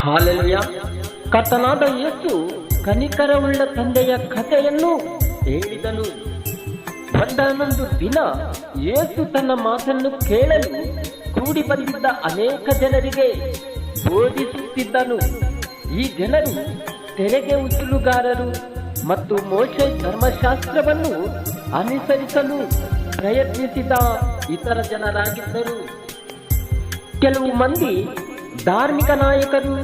Hallelujah. ಕರ್ತನಾದ ಯೇಸು ಕನಿಕರವುಳ್ಳ ತಂದೆಯ ಕಥೆಯನ್ನು ಹೇಳಿದನು. ಬಂದನೊಂದು ದಿನ ಯೇಸು ತನ್ನ ಮಾತನ್ನು ಕೇಳಲು ಕೂಡಿ ಬಂದಿದ್ದ ಅನೇಕ ಜನರಿಗೆ ಬೋಧಿಸುತ್ತಿದ್ದನು. ಈ ಜನರು ತೆರೆಗೆ ಉಸುಲುಗಾರರು ಮತ್ತು ಮೋಶೆ ಧರ್ಮಶಾಸ್ತ್ರವನ್ನು ಅನುಸರಿಸಲು ಪ್ರಯತ್ನಿಸಿದ. ಇತರ ಜನರಾಗಿದ್ದರು. ಕೆಲವು ಮಂದಿ ಧಾರ್ಮಿಕ ನಾಯಕರು,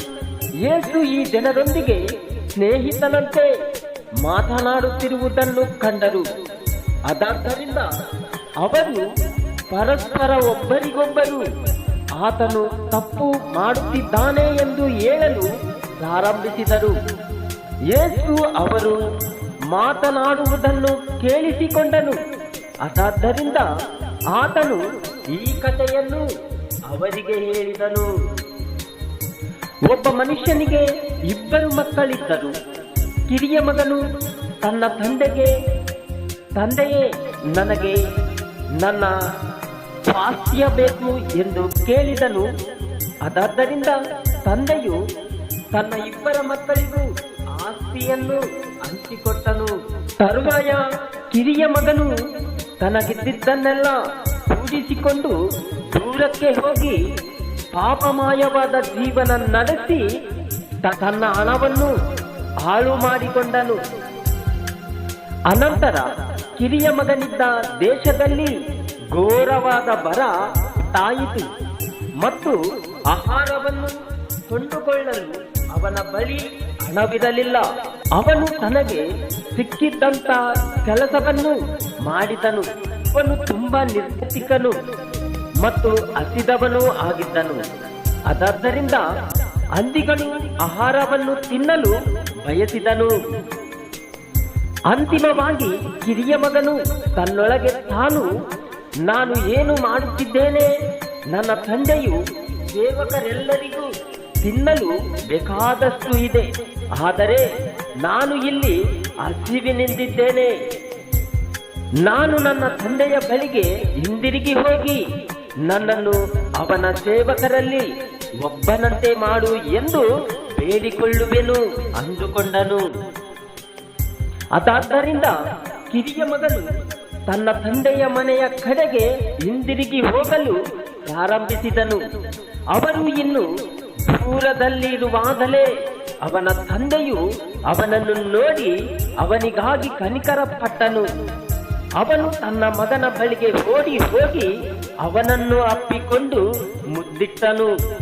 ಏಸು ಈ ಜನರೊಂದಿಗೆ ಸ್ನೇಹಿತನಂತೆ ಮಾತನಾಡುತ್ತಿರುವುದನ್ನು ಕಂಡರು. ಅದಾದ್ದರಿಂದ ಅವರು ಪರಸ್ಪರ ಒಬ್ಬರಿಗೊಬ್ಬರು, ಆತನು ತಪ್ಪು ಮಾಡುತ್ತಿದ್ದಾನೆ ಎಂದು ಹೇಳಲು ಪ್ರಾರಂಭಿಸಿದರು. ಯೇಸು ಅವರು ಮಾತನಾಡುವುದನ್ನು ಕೇಳಿಸಿಕೊಂಡನು. ಅದಾದ್ದರಿಂದ ಆತನು ಈ ಕಥೆಯನ್ನು ಅವರಿಗೆ ಹೇಳಿದನು. ಒಬ್ಬ ಮನುಷ್ಯನಿಗೆ ಇಬ್ಬರು ಮಕ್ಕಳಿದ್ದರು. ಕಿರಿಯ ಮಗನು ತನ್ನ ತಂದೆಗೆ, ತಂದೆಯೇ, ನನಗೆ ನನ್ನ ಸ್ವಾಸ್ಥ್ಯ ಬೇಕು ಎಂದು ಕೇಳಿದನು. ಅದಾದ್ದರಿಂದ ತಂದೆಯು ತನ್ನ ಇಬ್ಬರ ಮಕ್ಕಳಿಗೂ ಆಸ್ತಿಯನ್ನು ಹಂಚಿಕೊಟ್ಟನು. ತರುವಾಯ ಕಿರಿಯ ಮಗನು ತನಗಿದ್ದನ್ನೆಲ್ಲ ಕೂಡಿಸಿಕೊಂಡು ದೂರಕ್ಕೆ ಹೋಗಿ ಪಾಪಮಾಯವಾದ ಜೀವನ ನಡೆಸಿ ತನ್ನ ಹಣವನ್ನು ಹಾಳು ಮಾಡಿಕೊಂಡನು. ಅನಂತರ ಕಿರಿಯ ಮಗನಿದ್ದ ದೇಶದಲ್ಲಿ ಘೋರವಾದ ಬರ ತಾಯಿತು ಮತ್ತು ಆಹಾರವನ್ನು ಕೊಂಡುಕೊಳ್ಳಲು ಅವನ ಬಳಿ ಹಣವಿರಲಿಲ್ಲ. ಅವನು ತನಗೆ ಸಿಕ್ಕಿದ್ದಂತ ಕೆಲಸವನ್ನು ಮಾಡಿದನು. ಅವನು ತುಂಬಾ ನಿರ್ಗತಿಕನು ಮತ್ತು ಹಸಿದವನೂ ಆಗಿದ್ದನು. ಅದಾದ್ದರಿಂದ ಹಂದಿಗಳು ಆಹಾರವನ್ನು ತಿನ್ನಲು ಬಯಸಿದನು. ಅಂತಿಮವಾಗಿ ಕಿರಿಯ ಮಗನು ತನ್ನೊಳಗೆ ತಾನು, ನಾನು ಏನು ಮಾಡುತ್ತಿದ್ದೇನೆ? ನನ್ನ ತಂದೆಯು ಸೇವಕರೆಲ್ಲರಿಗೂ ತಿನ್ನಲು ಬೇಕಾದಷ್ಟು ಇದೆ. ಆದರೆ ನಾನು ಇಲ್ಲಿ ಹಸಿವಿನಿಂದಿದ್ದೇನೆ. ನಾನು ನನ್ನ ತಂದೆಯ ಬಳಿಗೆ ಹಿಂದಿರುಗಿ ಹೋಗಿ, ನನ್ನನ್ನು ಅವನ ಸೇವಕರಲ್ಲಿ ಒಬ್ಬನಂತೆ ಮಾಡು ಎಂದು ಬೇಡಿಕೊಳ್ಳುವೆನು ಅಂದುಕೊಂಡನು. ಅದಾದ್ದರಿಂದ ಕಿರಿಯ ಮಗನು ತನ್ನ ತಂದೆಯ ಮನೆಯ ಕಡೆಗೆ ಹಿಂದಿರುಗಿ ಹೋಗಲು ಪ್ರಾರಂಭಿಸಿದನು. ಅವರು ಇನ್ನು ದೂರದಲ್ಲಿರುವಾಗಲೇ ಅವನ ತಂದೆಯು ಅವನನ್ನು ನೋಡಿ ಅವನಿಗಾಗಿ ಕನಿಕರ ಪಟ್ಟನು ಅವನು ತನ್ನ ಮಗನ ಬಳಿಗೆ ಓಡಿ ಹೋಗಿ ಅವನನ್ನು ಅಪ್ಪಿಕೊಂಡು ಮುದ್ದಿಟ್ಟನು.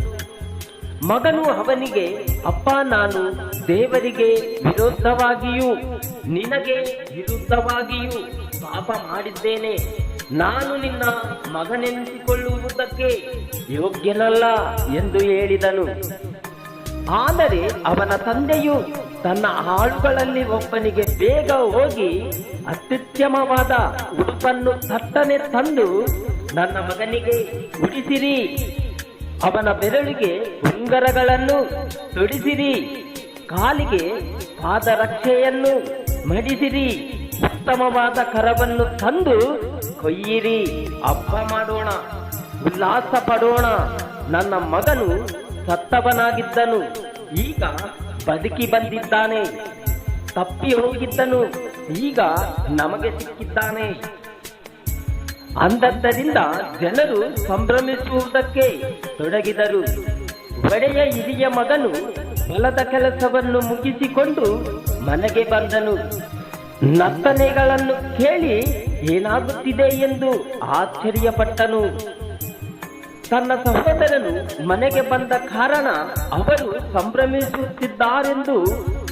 ಮಗನು ಅವನಿಗೆ, ಅಪ್ಪ, ನಾನು ದೇವರಿಗೆ ವಿರುದ್ಧವಾಗಿಯೂ ನಿನಗೆ ವಿರುದ್ಧವಾಗಿಯೂ ಪಾಪ ಮಾಡಿದ್ದೇನೆ. ನಾನು ನಿನ್ನ ಮಗನೆನಿಸಿಕೊಳ್ಳುವುದಕ್ಕೆ ಯೋಗ್ಯನಲ್ಲ ಎಂದು ಹೇಳಿದನು. ಆದರೆ ಅವನ ತಂದೆಯು ತನ್ನ ಆಳುಗಳಲ್ಲಿ ಒಬ್ಬನಿಗೆ ಬೇಗ ಹೋಗಿ ಅತ್ಯುತ್ತಮವಾದ ಉಡುಪನ್ನು ತಟ್ಟನೆ ತಂದು ನನ್ನ ಮಗನಿಗೆ ಉಡಿಸಿರಿ. ಅವನ ಬೆರಳಿಗೆ ಉಂಗರಗಳನ್ನು ತೊಡಿಸಿರಿ. ಕಾಲಿಗೆ ಪಾದರಕ್ಷೆಯನ್ನು ಮಡಿಸಿರಿ. ಉತ್ತಮವಾದ ಕರವನ್ನು ತಂದು ಕೊಯ್ಯಿರಿ. ಹಬ್ಬ ಮಾಡೋಣ, ಉಲ್ಲಾಸ ಪಡೋಣ. ನನ್ನ ಮಗನು ಸತ್ತವನಾಗಿದ್ದನು. ಈಗ ಬದುಕಿ ಬಂದಿದ್ದಾನೆ. ತಪ್ಪಿ ಹೋಗಿದ್ದನು. ಈಗ ನಮಗೆ ಸಿಕ್ಕಿದ್ದಾನೆ. ಅಂದದ್ದರಿಂದ ಜನರು ಸಂಭ್ರಮಿಸುವುದಕ್ಕೆ ತೊಡಗಿದರು. ಒಡೆಯ ಹಿರಿಯ ಮಗನು ಹೊಲದ ಕೆಲಸವನ್ನು ಮುಗಿಸಿಕೊಂಡು ಮನೆಗೆ ಬಂದನು. ನರ್ತನೆಗಳನ್ನು ಕೇಳಿ ಏನಾಗುತ್ತಿದೆ ಎಂದು ಆಶ್ಚರ್ಯಪಟ್ಟನು. ತನ್ನ ಸಹೋದರನು ಮನೆಗೆ ಬಂದ ಕಾರಣ ಅವರು ಸಂಭ್ರಮಿಸುತ್ತಿದ್ದಾರೆಂದು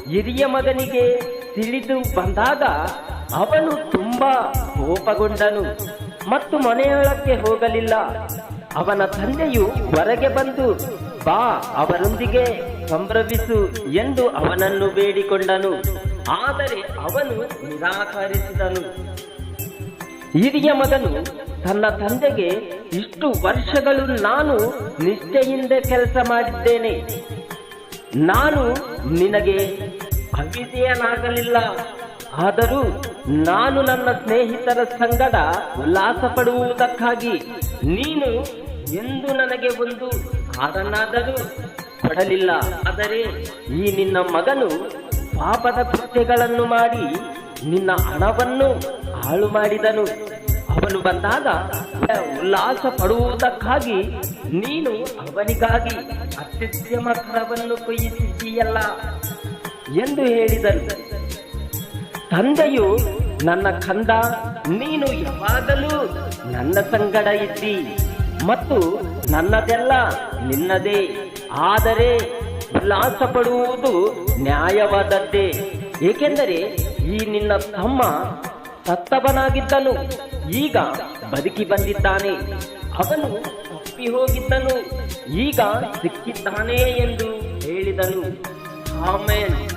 ಹಿರಿಯ ಮಗನಿಗೆ ತಿಳಿದು ಬಂದಾಗ ಅವನು ತುಂಬಾ ಕೋಪಗೊಂಡನು ಮತ್ತು ಮನೆಯೊಳಕ್ಕೆ ಹೋಗಲಿಲ್ಲ. ಅವನ ತಂದೆಯು ಹೊರಗೆ ಬಂದು, ಬಾ, ಅವರೊಂದಿಗೆ ಸಂಭ್ರಮಿಸು ಎಂದು ಅವನನ್ನು ಬೇಡಿಕೊಂಡನು. ಆದರೆ ಅವನು ನಿರಾಕರಿಸಿದನು. ಹಿರಿಯ ಮಗನು ತನ್ನ ತಂದೆಗೆ ಇಷ್ಟು ವರ್ಷಗಳು ನಾನು ನಿಷ್ಠೆಯಿಂದ ಕೆಲಸ ಮಾಡಿದ್ದೇನೆ. ನಾನು ನಿನಗೆ ಅವಿದೆಯನಾಗಲಿಲ್ಲ ಆದರೂ ನಾನು ನನ್ನ ಸ್ನೇಹಿತರ ಸಂಗಡ ಉಲ್ಲಾಸ ಪಡುವುದಕ್ಕಾಗಿ ನೀನು ಎಂದು ನನಗೆ ಒಂದು ಕಾರನಾದರೂ ಕೊಡಲಿಲ್ಲ. ಆದರೆ ಈ ನಿನ್ನ ಮಗನು ಪಾಪದ ಕೃತ್ಯಗಳನ್ನು ಮಾಡಿ ನಿನ್ನ ಹಣವನ್ನು ಹಾಳು ಮಾಡಿದನು ಅವನು ಬಂದಾಗ ಉಲ್ಲಾಸ ಪಡುವುದಕ್ಕಾಗಿ ನೀನು ಅವನಿಗಾಗಿ ಅತ್ಯುತ್ತಮ ಕರವನ್ನು ಕೊಯ್ಯಿಸಿದ್ದೀಯಲ್ಲ ಎಂದು ಹೇಳಿದನು. ತಂದೆಯು, ನನ್ನ ಕಂದ, ನೀನು ಯಾವಾಗಲೂ ನನ್ನ ಸಂಗಡ ಇದ್ದಿ ಮತ್ತು ನನ್ನದೆಲ್ಲ ನಿನ್ನದೇ, ಆದರೆ ಉಲ್ಲಾಸ ಪಡುವುದು ನ್ಯಾಯವಾದದ್ದೇ, ಏಕೆಂದರೆ ಈ ನಿನ್ನ ತಮ್ಮ ಸತ್ತವನಾಗಿದ್ದನು. ಈಗ ಬದುಕಿ ಬಂದಿದ್ದಾನೆ. ಅವನು ತಪ್ಪಿ ಹೋಗಿದ್ದನು. ಈಗ ಸಿಕ್ಕಿದ್ದಾನೆ ಎಂದು ಹೇಳಿದನು. ಆಮೇನ್.